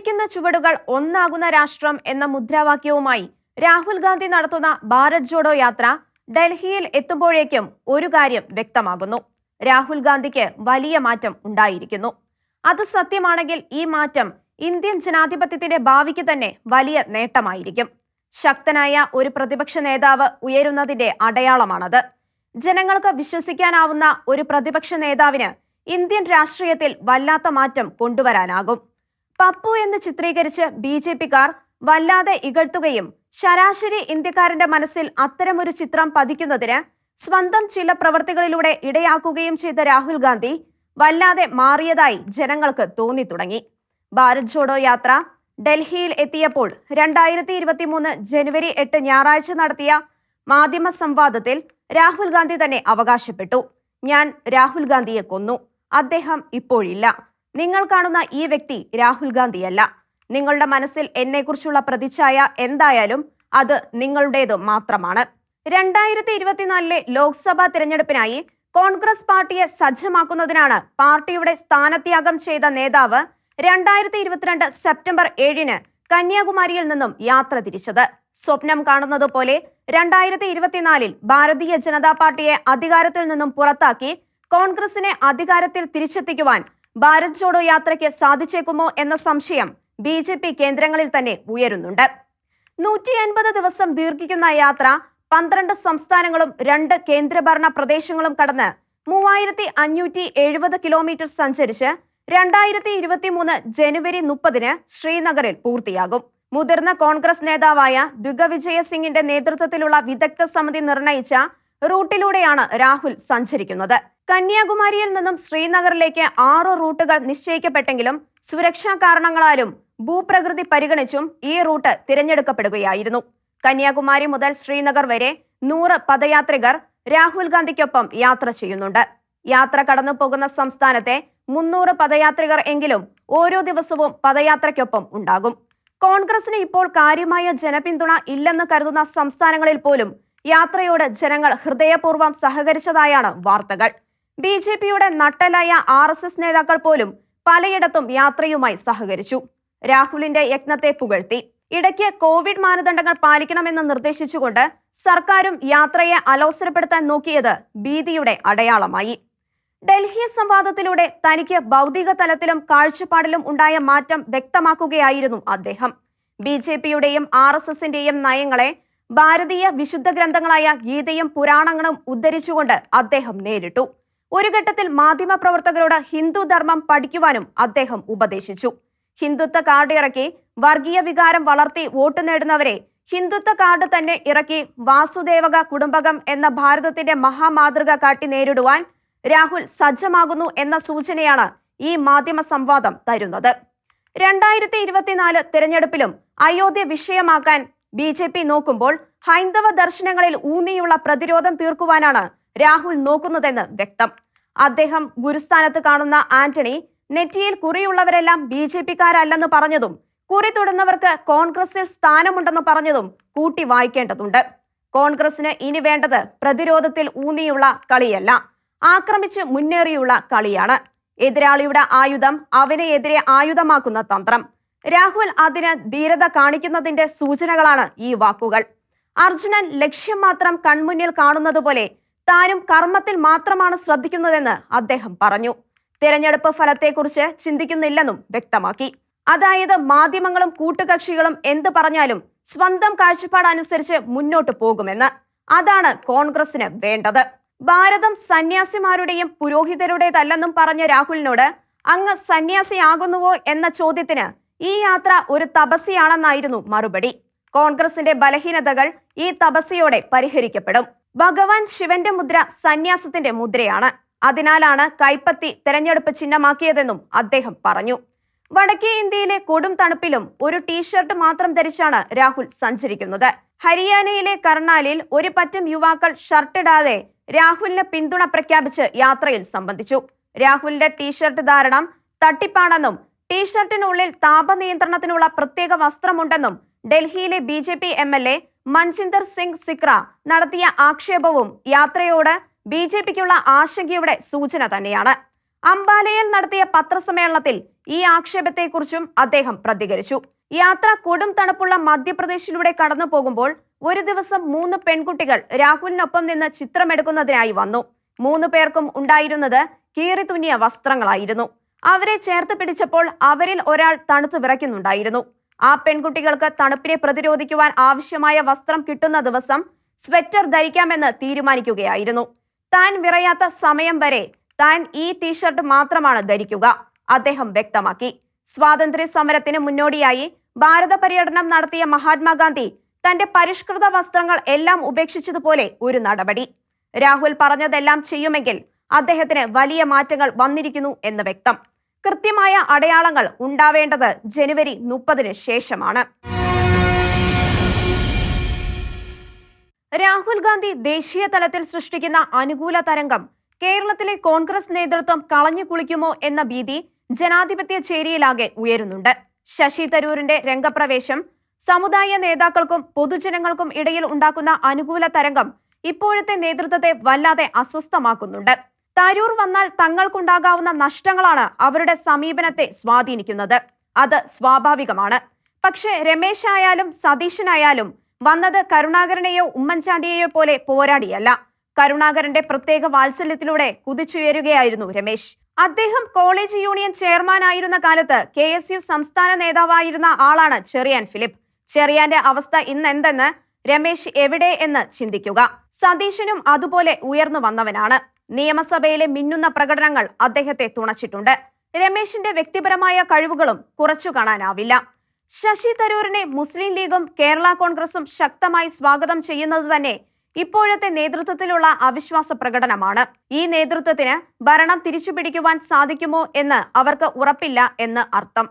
ഒരുമിക്കുന്ന ചുവടുകൾ ഒന്നാകുന്ന രാഷ്ട്രം എന്ന മുദ്രാവാക്യവുമായി രാഹുൽ ഗാന്ധി നടത്തുന്ന ഭാരത് ജോഡോ യാത്ര ഡൽഹിയിൽ എത്തുമ്പോഴേക്കും ഒരു കാര്യം വ്യക്തമാകുന്നു. രാഹുൽ ഗാന്ധിക്ക് വലിയ മാറ്റം ഉണ്ടായിരിക്കുന്നു. അത് സത്യമാണെങ്കിൽ ഈ മാറ്റം ഇന്ത്യൻ ജനാധിപത്യത്തിന്റെ ഭാവിക്ക് തന്നെ വലിയ നേട്ടമായിരിക്കും. ശക്തനായ ഒരു പ്രതിപക്ഷ നേതാവ് ഉയരുന്നതിന്റെ അടയാളമാണത്. ജനങ്ങൾക്ക് വിശ്വസിക്കാനാവുന്ന ഒരു പ്രതിപക്ഷ നേതാവിന് ഇന്ത്യൻ രാഷ്ട്രീയത്തിൽ വല്ലാത്ത മാറ്റം കൊണ്ടുവരാനാകും. പപ്പു എന്ന് ചിത്രീകരിച്ച് ബി ജെ പിക്കാർ വല്ലാതെ ഇകഴ്ത്തുകയും ശരാശരി ഇന്ത്യക്കാരന്റെ മനസ്സിൽ അത്തരമൊരു ചിത്രം പതിക്കുന്നതിന് സ്വന്തം ചില പ്രവൃത്തികളിലൂടെ ഇടയാക്കുകയും ചെയ്ത രാഹുൽ ഗാന്ധി വല്ലാതെ മാറിയതായി ജനങ്ങൾക്ക് തോന്നി തുടങ്ങി ഭാരത് ജോഡോ യാത്ര ഡൽഹിയിൽ എത്തിയപ്പോൾ രണ്ടായിരത്തി ഇരുപത്തി മൂന്ന് ജനുവരി എട്ട് ഞായറാഴ്ച നടത്തിയ മാധ്യമ സംവാദത്തിൽ രാഹുൽ ഗാന്ധി തന്നെ അവകാശപ്പെട്ടു. ഞാൻ രാഹുൽ ഗാന്ധിയെ കൊന്നു. അദ്ദേഹം ഇപ്പോഴില്ല. നിങ്ങൾ കാണുന്ന ഈ വ്യക്തി രാഹുൽ ഗാന്ധിയല്ല. നിങ്ങളുടെ മനസ്സിൽ എന്നെക്കുറിച്ചുള്ള പ്രതിച്ഛായ എന്തായാലും അത് നിങ്ങളുടേത് മാത്രമാണ്. രണ്ടായിരത്തി ഇരുപത്തിനാലിലെ ലോക്സഭാ തിരഞ്ഞെടുപ്പിനായി കോൺഗ്രസ് പാർട്ടിയെ സജ്ജമാക്കുന്നതിനാണ് പാർട്ടിയുടെ സ്ഥാനത്യാഗം ചെയ്ത നേതാവ് രണ്ടായിരത്തി ഇരുപത്തിരണ്ട് സെപ്റ്റംബർ ഏഴിന് കന്യാകുമാരിയിൽ നിന്നും യാത്ര തിരിച്ചത്. സ്വപ്നം കാണുന്നത് പോലെ രണ്ടായിരത്തി ഇരുപത്തിനാലിൽ ഭാരതീയ ജനതാ പാർട്ടിയെ അധികാരത്തിൽ നിന്നും പുറത്താക്കി കോൺഗ്രസിനെ അധികാരത്തിൽ തിരിച്ചെത്തിക്കുവാൻ ഭാരത് ജോഡോ യാത്രയ്ക്ക് സാധിച്ചേക്കുമോ എന്ന സംശയം ബി ജെ പി കേന്ദ്രങ്ങളിൽ തന്നെ ഉയരുന്നുണ്ട്. നൂറ്റി അൻപത് ദിവസം ദീർഘിക്കുന്ന യാത്ര പന്ത്രണ്ട് സംസ്ഥാനങ്ങളും രണ്ട് കേന്ദ്രഭരണ പ്രദേശങ്ങളും കടന്ന് മൂവായിരത്തി അഞ്ഞൂറ്റി എഴുപത് കിലോമീറ്റർ സഞ്ചരിച്ച് രണ്ടായിരത്തി ഇരുപത്തി മൂന്ന് ജനുവരി മുപ്പതിന് ശ്രീനഗറിൽ പൂർത്തിയാകും. മുതിർന്ന കോൺഗ്രസ് നേതാവായ ദുഗവിജയ സിംഗിന്റെ നേതൃത്വത്തിലുള്ള വിദഗ്ധ സമിതി നിർണയിച്ച റൂട്ടിലൂടെയാണ് രാഹുൽ സഞ്ചരിക്കുന്നത്. കന്യാകുമാരിയിൽ നിന്നും ശ്രീനഗറിലേക്ക് ആറ് റൂട്ടുകൾ നിശ്ചയിക്കപ്പെട്ടെങ്കിലും സുരക്ഷാ കാരണങ്ങളാലും ഭൂപ്രകൃതി പരിഗണിച്ചും ഈ റൂട്ട് തിരഞ്ഞെടുക്കപ്പെടുകയായിരുന്നു. കന്യാകുമാരി മുതൽ ശ്രീനഗർ വരെ നൂറ് പദയാത്രികർ രാഹുൽ ഗാന്ധിക്കൊപ്പം യാത്ര ചെയ്യുന്നുണ്ട്. യാത്ര കടന്നു പോകുന്ന സംസ്ഥാനത്തെ മുന്നൂറ് പദയാത്രികർ എങ്കിലും ഓരോ ദിവസവും പദയാത്രയ്ക്കൊപ്പം ഉണ്ടാകും. കോൺഗ്രസിന് ഇപ്പോൾ കാര്യമായ ജനപിന്തുണ ഇല്ലെന്ന് കരുതുന്ന സംസ്ഥാനങ്ങളിൽ പോലും യാത്രയോട് ജനങ്ങൾ ഹൃദയപൂർവം സഹകരിച്ചതായാണ് വാർത്തകൾ. ബി ജെ പിയുടെ നട്ടലായ ആർ എസ് എസ് നേതാക്കൾ പോലും പലയിടത്തും യാത്രയുമായി സഹകരിച്ചു. രാഹുലിന്റെ യജ്ഞത്തെ പുകഴ്ത്തി. ഇടയ്ക്ക് കോവിഡ് മാനദണ്ഡങ്ങൾ പാലിക്കണമെന്ന് നിർദ്ദേശിച്ചുകൊണ്ട് സർക്കാരും യാത്രയെ അലോസരപ്പെടുത്താൻ നോക്കിയത് ഭീതിയുടെ അടയാളമായി. ഡൽഹി സംവാദത്തിലൂടെ തനിക്ക് ഭൗതിക തലത്തിലും കാഴ്ചപ്പാടിലും ഉണ്ടായ മാറ്റം വ്യക്തമാക്കുകയായിരുന്നു അദ്ദേഹം. ബി ജെ പിയുടെയും ആർ എസ് എസിന്റെയും നയങ്ങളെ ഭാരതീയ വിശുദ്ധ ഗ്രന്ഥങ്ങളായ ഗീതയും പുരാണങ്ങളും ഉദ്ധരിച്ചുകൊണ്ട് അദ്ദേഹം നേരിട്ടു. ഒരു ഘട്ടത്തിൽ മാധ്യമപ്രവർത്തകരോട് ഹിന്ദു ധർമ്മം പഠിക്കുവാനും അദ്ദേഹം ഉപദേശിച്ചു. ഹിന്ദുത്വ കാർഡ് ഇറക്കി വർഗീയ വികാരം വളർത്തി വോട്ട് നേടുന്നവരെ ഹിന്ദുത്വ കാർഡ് തന്നെ ഇറക്കി വാസുദേവക കുടുംബകം എന്ന ഭാരതത്തിന്റെ മഹാമാതൃക കാട്ടി നേരിടുവാൻ രാഹുൽ സജ്ജമാകുന്നു എന്ന സൂചനയാണ് ഈ മാധ്യമ സംവാദം തരുന്നത്. രണ്ടായിരത്തി ഇരുപത്തിനാല് തിരഞ്ഞെടുപ്പിലും അയോധ്യ വിഷയമാക്കാൻ ബി ജെ പി നോക്കുമ്പോൾ ഹൈന്ദവ ദർശനങ്ങളിൽ ഊന്നിയുള്ള പ്രതിരോധം തീർക്കുവാനാണ് രാഹുൽ നോക്കുന്നതെന്ന് വ്യക്തം. അദ്ദേഹം ഗുരുസ്ഥാനത്ത് കാണുന്ന ആന്റണി നെറ്റിയിൽ കുറിയുള്ളവരെല്ലാം ബി ജെ പിക്കാരല്ലെന്ന് പറഞ്ഞതും കുറി തൊടുന്നവർക്ക് കോൺഗ്രസിൽ സ്ഥാനമുണ്ടെന്ന് പറഞ്ഞതും കൂട്ടി വായിക്കേണ്ടതുണ്ട്. കോൺഗ്രസിന് ഇനി വേണ്ടത് പ്രതിരോധത്തിൽ ഊന്നിയുള്ള കളിയല്ല ആക്രമിച്ച് മുന്നേറിയുള്ള കളിയാണ്. എതിരാളിയുടെ ആയുധം അവനെ എതിരെ ആയുധമാക്കുന്ന തന്ത്രം. രാഹുൽ അതിന് ധീരത കാണിക്കുന്നതിന്റെ സൂചനകളാണ് ഈ വാക്കുകൾ. അർജുനൻ ലക്ഷ്യം മാത്രം കൺമുന്നിൽ കാണുന്നത് പോലെ താനും കർമ്മത്തിൽ മാത്രമാണ് ശ്രദ്ധിക്കുന്നതെന്ന് അദ്ദേഹം പറഞ്ഞു. തിരഞ്ഞെടുപ്പ് ഫലത്തെക്കുറിച്ച് ചിന്തിക്കുന്നില്ലെന്നും വ്യക്തമാക്കി. അതായത് മാധ്യമങ്ങളും കൂട്ടുകക്ഷികളും എന്ത് പറഞ്ഞാലും സ്വന്തം കാഴ്ചപ്പാട് അനുസരിച്ച് മുന്നോട്ട് പോകുമെന്ന്. അതാണ് കോൺഗ്രസിന് വേണ്ടത്. ഭാരതം സന്യാസിമാരുടെയും പുരോഹിതരുടേതല്ലെന്നും പറഞ്ഞ രാഹുലിനോട് അങ്ങ് സന്യാസിയാകുന്നുവോ? എന്ന ചോദ്യത്തിന് ഈ യാത്ര ഒരു തപസ്യയാണെന്നായിരുന്നു മറുപടി. കോൺഗ്രസിന്റെ ബലഹീനതകൾ ഈ തപസ്യയോടെ പരിഹരിക്കപ്പെടും. ഭഗവാൻ ശിവന്റെ മുദ്ര സന്യാസത്തിന്റെ മുദ്രയാണ്. അതിനാലാണ് കൈപ്പത്തി തെരഞ്ഞെടുപ്പ് ചിഹ്നമാക്കിയതെന്നും അദ്ദേഹം പറഞ്ഞു. വടക്കേ ഇന്ത്യയിലെ കൊടും തണുപ്പിലും ഒരു ടീഷർട്ട് മാത്രം ധരിച്ചാണ് രാഹുൽ സഞ്ചരിക്കുന്നത്. ഹരിയാനയിലെ കർണാലിൽ ഒരു പറ്റം യുവാക്കൾ ഷർട്ടിടാതെ രാഹുലിന് പിന്തുണ പ്രഖ്യാപിച്ച് യാത്രയിൽ സംബന്ധിച്ചു. രാഹുലിന്റെ ടീഷർട്ട് ധാരണം തട്ടിപ്പാണെന്നും ടീഷർട്ടിനുള്ളിൽ താപനിയന്ത്രണത്തിനുള്ള പ്രത്യേക വസ്ത്രമുണ്ടെന്നും ഡൽഹിയിലെ B J P M L A Manjinder Singh സിക്ര നടത്തിയ ആക്ഷേപവും യാത്രയോട് ബി ജെ പിക്കുള്ള ആശങ്കയുടെ സൂചന തന്നെയാണ്. അംബാലയിൽ നടത്തിയ പത്രസമ്മേളനത്തിൽ ഈ ആക്ഷേപത്തെക്കുറിച്ചും അദ്ദേഹം പ്രതികരിച്ചു. യാത്ര കൊടും തണുപ്പുള്ള മധ്യപ്രദേശിലൂടെ കടന്നു പോകുമ്പോൾ ഒരു ദിവസം മൂന്ന് പെൺകുട്ടികൾ രാഹുലിനൊപ്പം നിന്ന് ചിത്രമെടുക്കുന്നതിനായി വന്നു. മൂന്ന് പേർക്കും ഉണ്ടായിരുന്നത് കീറിത്തുന്നിയ വസ്ത്രങ്ങളായിരുന്നു. അവരെ ചേർത്ത് പിടിച്ചപ്പോൾ അവരിൽ ഒരാൾ തണുത്ത് വിറയ്ക്കുന്നുണ്ടായിരുന്നു. ആ പെൺകുട്ടികൾക്ക് തണുപ്പിനെ പ്രതിരോധിക്കുവാൻ ആവശ്യമായ വസ്ത്രം കിട്ടുന്ന ദിവസം സ്വെറ്റർ ധരിക്കാമെന്ന് തീരുമാനിക്കുകയായിരുന്നു. താൻ വിറയാത്ത സമയം വരെ താൻ ഈ ടീഷർട്ട് മാത്രമാണ് ധരിക്കുക അദ്ദേഹം വ്യക്തമാക്കി. സ്വാതന്ത്ര്യ സമരത്തിന് മുന്നോടിയായി ഭാരത പര്യടനം നടത്തിയ മഹാത്മാഗാന്ധി തന്റെ പരിഷ്കൃത വസ്ത്രങ്ങൾ എല്ലാം ഉപേക്ഷിച്ചതുപോലെ ഒരു നടപടി. രാഹുൽ പറഞ്ഞതെല്ലാം ചെയ്യുമെങ്കിൽ അദ്ദേഹത്തിന് വലിയ മാറ്റങ്ങൾ വന്നിരിക്കുന്നു എന്ന് വ്യക്തം. കൃത്യമായ അടയാളങ്ങൾ ഉണ്ടാവേണ്ടത് ജനുവരി മുപ്പതിന് ശേഷമാണ്. രാഹുൽ ഗാന്ധി ദേശീയ തലത്തിൽ സൃഷ്ടിക്കുന്ന അനുകൂല തരംഗം കേരളത്തിലെ കോൺഗ്രസ് നേതൃത്വം കളഞ്ഞു കുളിക്കുമോ എന്ന ഭീതി ജനാധിപത്യ ചേരിയിലാകെ ഉയരുന്നുണ്ട്. ശശി തരൂരിന്റെ രംഗപ്രവേശം സമുദായ നേതാക്കൾക്കും പൊതുജനങ്ങൾക്കും ഇടയിൽ ഉണ്ടാക്കുന്ന അനുകൂല തരംഗം ഇപ്പോഴത്തെ നേതൃത്വത്തെ വല്ലാതെ അസ്വസ്ഥമാക്കുന്നുണ്ട്. തരൂർ വന്നാൽ തങ്ങൾക്കുണ്ടാകാവുന്ന നഷ്ടങ്ങളാണ് അവരുടെ സമീപനത്തെ സ്വാധീനിക്കുന്നത്. അത് സ്വാഭാവികമാണ്. പക്ഷേ രമേശ് ആയാലും സതീശനായാലും വന്നത് കരുണാകരനെയോ ഉമ്മൻചാണ്ടിയെയോ പോലെ പോരാടിയല്ല. കരുണാകരന്റെ പ്രത്യേക വാത്സല്യത്തിലൂടെ കുതിച്ചുയരുകയായിരുന്നു രമേശ്. അദ്ദേഹം കോളേജ് യൂണിയൻ ചെയർമാൻ ആയിരുന്ന കാലത്ത് കെ എസ് യു സംസ്ഥാന നേതാവായിരുന്ന ആളാണ് ചെറിയാൻ ഫിലിപ്പ്. ചെറിയാന്റെ അവസ്ഥ ഇന്നെന്തെന്ന് രമേശ് എവിടെ എന്ന് ചിന്തിക്കുക. സതീശനും അതുപോലെ ഉയർന്നു വന്നവനാണ്. നിയമസഭയിലെ മിന്നുന്ന പ്രകടനങ്ങൾ അദ്ദേഹത്തെ തുണച്ചിട്ടുണ്ട്. രമേശിന്റെ വ്യക്തിപരമായ കഴിവുകളും കുറച്ചു കാണാനാവില്ല. ശശി തരൂരിനെ മുസ്ലിം ലീഗും കേരള കോൺഗ്രസും ശക്തമായി സ്വാഗതം ചെയ്യുന്നത് തന്നെ ഇപ്പോഴത്തെ നേതൃത്വത്തിലുള്ള അവിശ്വാസ പ്രകടനമാണ്. ഈ നേതൃത്വത്തിന് ഭരണം തിരിച്ചുപിടിക്കുവാൻ സാധിക്കുമോ എന്ന് അവർക്ക് ഉറപ്പില്ല എന്ന് അർത്ഥം.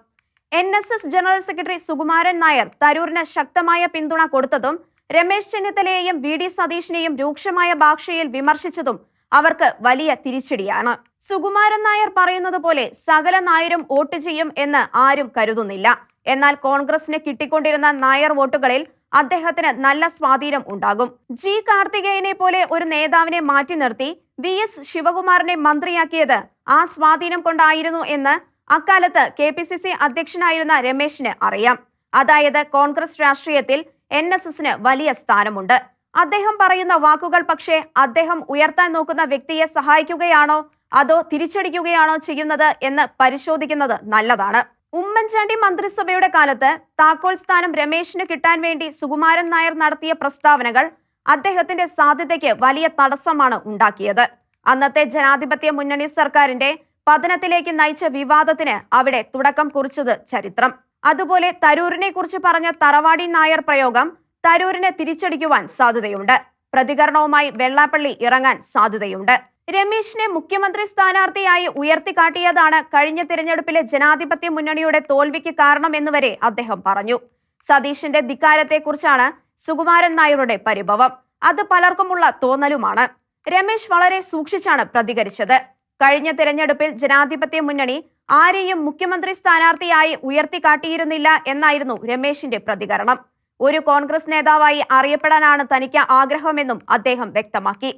N S S general secretary Sukumaran Nair തരൂരിന് ശക്തമായ പിന്തുണ കൊടുത്തതും രമേശ് ചെന്നിത്തലയെയും വി ഡി സതീഷിനെയും രൂക്ഷമായ ഭാഷയിൽ വിമർശിച്ചതും അവർക്ക് വലിയ തിരിച്ചടിയാണ്. സുകുമാരൻ നായർ പറയുന്നത് പോലെ സകല നായരും വോട്ട് ചെയ്യും എന്ന് ആരും കരുതുന്നില്ല. എന്നാൽ കോൺഗ്രസിന് കിട്ടിക്കൊണ്ടിരുന്ന നായർ വോട്ടുകളിൽ അദ്ദേഹത്തിന് നല്ല സ്വാധീനം ഉണ്ടാകും. ജി കാർത്തികേയനെ പോലെ ഒരു നേതാവിനെ മാറ്റി നിർത്തി വി എസ് ശിവകുമാറിനെ മന്ത്രിയാക്കിയത് ആ സ്വാധീനം കൊണ്ടായിരുന്നു എന്ന് അക്കാലത്ത് കെ പി സി സി അധ്യക്ഷനായിരുന്ന രമേശിന് അറിയാം. അതായത് കോൺഗ്രസ് രാഷ്ട്രീയത്തിൽ എൻ എസ് എസിന് വലിയ സ്ഥാനമുണ്ട്. അദ്ദേഹം പറയുന്ന വാക്കുകൾ പക്ഷേ അദ്ദേഹം ഉയർത്താൻ നോക്കുന്ന വ്യക്തിയെ സഹായിക്കുകയാണോ? അതോ തിരിച്ചടിക്കുകയാണോ ചെയ്യുന്നത് എന്ന് പരിശോധിക്കുന്നത് നല്ലതാണ്. ഉമ്മൻചാണ്ടി മന്ത്രിസഭയുടെ കാലത്ത് താക്കോൽ സ്ഥാനം രമേശിന് കിട്ടാൻ വേണ്ടി സുകുമാരൻ നായർ നടത്തിയ പ്രസ്താവനകൾ അദ്ദേഹത്തിന്റെ സാധ്യതയ്ക്ക് വലിയ തടസ്സമാണ് ഉണ്ടാക്കിയത്. അന്നത്തെ ജനാധിപത്യ മുന്നണി സർക്കാരിന്റെ പതനത്തിലേക്ക് നയിച്ച വിവാദത്തിന് അവിടെ തുടക്കം കുറിച്ചത് ചരിത്രം. അതുപോലെ തരൂരിനെ കുറിച്ച് പറഞ്ഞ തറവാടി നായർ പ്രയോഗം തരൂരിനെ തിരിച്ചടിക്കുവാൻ സാധ്യതയുണ്ട്. പ്രതികരണവുമായി വെള്ളാപ്പള്ളി ഇറങ്ങാൻ സാധ്യതയുണ്ട്. രമേശിനെ മുഖ്യമന്ത്രി സ്ഥാനാർത്ഥിയായി ഉയർത്തിക്കാട്ടിയതാണ് കഴിഞ്ഞ തിരഞ്ഞെടുപ്പിലെ ജനാധിപത്യ മുന്നണിയുടെ തോൽവിക്ക് കാരണമെന്നുവരെ അദ്ദേഹം പറഞ്ഞു. സതീഷിന്റെ ധിക്കാരത്തെക്കുറിച്ചാണ് സുകുമാരൻ നായരുടെ പരിഭവം. അത് പലർക്കുമുള്ള തോന്നലുമാണ്. രമേശ് വളരെ സൂക്ഷിച്ചാണ് പ്രതികരിച്ചത്. കഴിഞ്ഞ തിരഞ്ഞെടുപ്പിൽ ജനാധിപത്യ മുന്നണി ആരെയും മുഖ്യമന്ത്രി സ്ഥാനാർത്ഥിയായി ഉയർത്തിക്കാട്ടിയിരുന്നില്ല എന്നായിരുന്നു രമേശിന്റെ പ്രതികരണം. ഒരു കോൺഗ്രസ് നേതാവായി അറിയപ്പെടാനാണ് തനിക്ക് ആഗ്രഹമെന്നും അദ്ദേഹം വ്യക്തമാക്കി.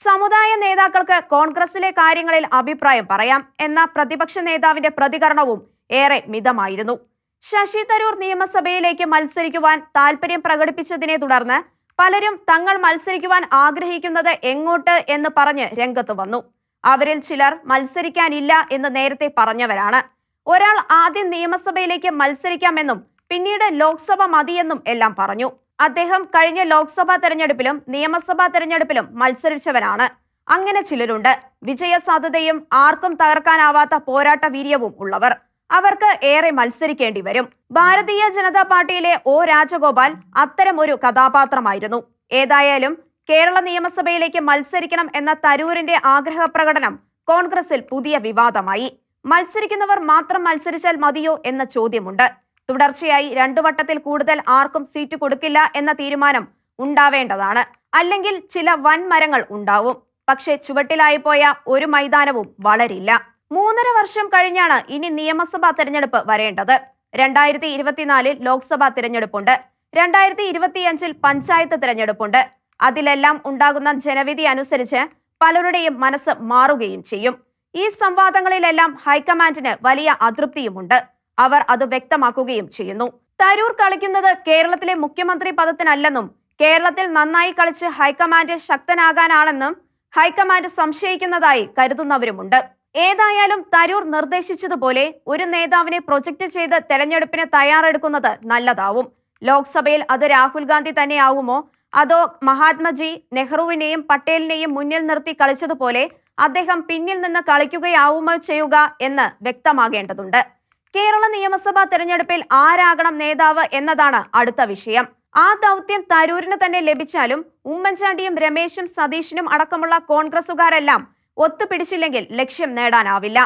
സമുദായ നേതാക്കൾക്ക് കോൺഗ്രസിലെ കാര്യങ്ങളിൽ അഭിപ്രായം പറയാം എന്ന പ്രതിപക്ഷ നേതാവിന്റെ പ്രതികരണവും ഏറെ മിതമായിരുന്നു. ശശി തരൂർ നിയമസഭയിലേക്ക് മത്സരിക്കുവാൻ താൽപര്യം പ്രകടിപ്പിച്ചതിനെ തുടർന്ന് പലരും തങ്ങൾ മത്സരിക്കുവാൻ ആഗ്രഹിക്കുന്നത് എങ്ങോട്ട് എന്ന് പറഞ്ഞ് രംഗത്ത് വന്നു. അവരിൽ ചിലർ മത്സരിക്കാനില്ല എന്ന് നേരത്തെ പറഞ്ഞവരാണ്. ഒരാൾ ആദ്യം നിയമസഭയിലേക്ക് മത്സരിക്കാമെന്നും പിന്നീട് ലോക്സഭ മതിയെന്നും എല്ലാം പറഞ്ഞു. അദ്ദേഹം കഴിഞ്ഞ ലോക്സഭാ തെരഞ്ഞെടുപ്പിലും നിയമസഭാ തെരഞ്ഞെടുപ്പിലും മത്സരിച്ചവനാണ്. അങ്ങനെ ചിലരുണ്ട്. വിജയസാധ്യതയും ആർക്കും തകർക്കാനാവാത്ത പോരാട്ട വീര്യവും ഉള്ളവർ. അവർക്ക് ഏറെ മത്സരിക്കേണ്ടി വരും. ഭാരതീയ ജനതാ പാർട്ടിയിലെ ഒ രാജഗോപാൽ അത്തരം ഒരു കഥാപാത്രമായിരുന്നു. ഏതായാലും കേരള നിയമസഭയിലേക്ക് മത്സരിക്കണം എന്ന തരൂരിന്റെ ആഗ്രഹ പ്രകടനം കോൺഗ്രസിൽ പുതിയ വിവാദമായി. മത്സരിക്കുന്നവർ മാത്രം മത്സരിച്ചാൽ മതിയോ എന്ന ചോദ്യമുണ്ട്. തുടർച്ചയായി രണ്ടു വട്ടത്തിൽ കൂടുതൽ ആർക്കും സീറ്റ് കൊടുക്കില്ല എന്ന തീരുമാനം ഉണ്ടാവേണ്ടതാണ്. അല്ലെങ്കിൽ ചില വൻമരങ്ങൾ ഉണ്ടാവും. പക്ഷേ ചുവട്ടിലായി പോയ ഒരു മൈതാനവും വളരില്ല. മൂന്നര വർഷം കഴിഞ്ഞാണ് ഇനി നിയമസഭാ തെരഞ്ഞെടുപ്പ് വരേണ്ടത്. രണ്ടായിരത്തി ഇരുപത്തിനാലിൽ ലോക്സഭാ തിരഞ്ഞെടുപ്പുണ്ട്. രണ്ടായിരത്തി ഇരുപത്തിയഞ്ചിൽ പഞ്ചായത്ത് തിരഞ്ഞെടുപ്പുണ്ട്. അതിലെല്ലാം ഉണ്ടാകുന്ന ജനവിധി അനുസരിച്ച് പലരുടെയും മനസ്സ് മാറുകയും ചെയ്യും. ഈ സംവാദങ്ങളിലെല്ലാം ഹൈക്കമാൻഡിന് വലിയ അതൃപ്തിയുമുണ്ട്. അവർ അത് വ്യക്തമാക്കുകയും ചെയ്യുന്നു. തരൂർ കളിക്കുന്നത് കേരളത്തിലെ മുഖ്യമന്ത്രി പദത്തിനല്ലെന്നും കേരളത്തിൽ നന്നായി കളിച്ച് ഹൈക്കമാൻഡ് ശക്തനാകാനാണെന്നും ഹൈക്കമാൻഡ് സംശയിക്കുന്നതായി കരുതുന്നവരുമുണ്ട്. ഏതായാലും തരൂർ നിർദ്ദേശിച്ചതുപോലെ ഒരു നേതാവിനെ പ്രൊജക്ട് ചെയ്ത് തെരഞ്ഞെടുപ്പിന് തയ്യാറെടുക്കുന്നത് നല്ലതാവും. ലോക്സഭയിൽ അത് രാഹുൽ ഗാന്ധി തന്നെയാവുമോ? അതോ മഹാത്മജി നെഹ്റുവിനെയും പട്ടേലിനെയും മുന്നിൽ നിർത്തി കളിച്ചതുപോലെ അദ്ദേഹം പിന്നിൽ നിന്ന് കളിക്കുകയാവുമോ ചെയ്യുക എന്ന് വ്യക്തമാകേണ്ടതുണ്ട്. കേരള നിയമസഭാ തെരഞ്ഞെടുപ്പിൽ ആരാകണം നേതാവ് എന്നതാണ് അടുത്ത വിഷയം. ആ ദൗത്യം തരൂരിന് തന്നെ ലഭിച്ചാലും ഉമ്മൻചാണ്ടിയും രമേശും സതീഷിനും അടക്കമുള്ള കോൺഗ്രസുകാരെല്ലാം ഒത്തുപിടിച്ചില്ലെങ്കിൽ ലക്ഷ്യം നേടാനാവില്ല.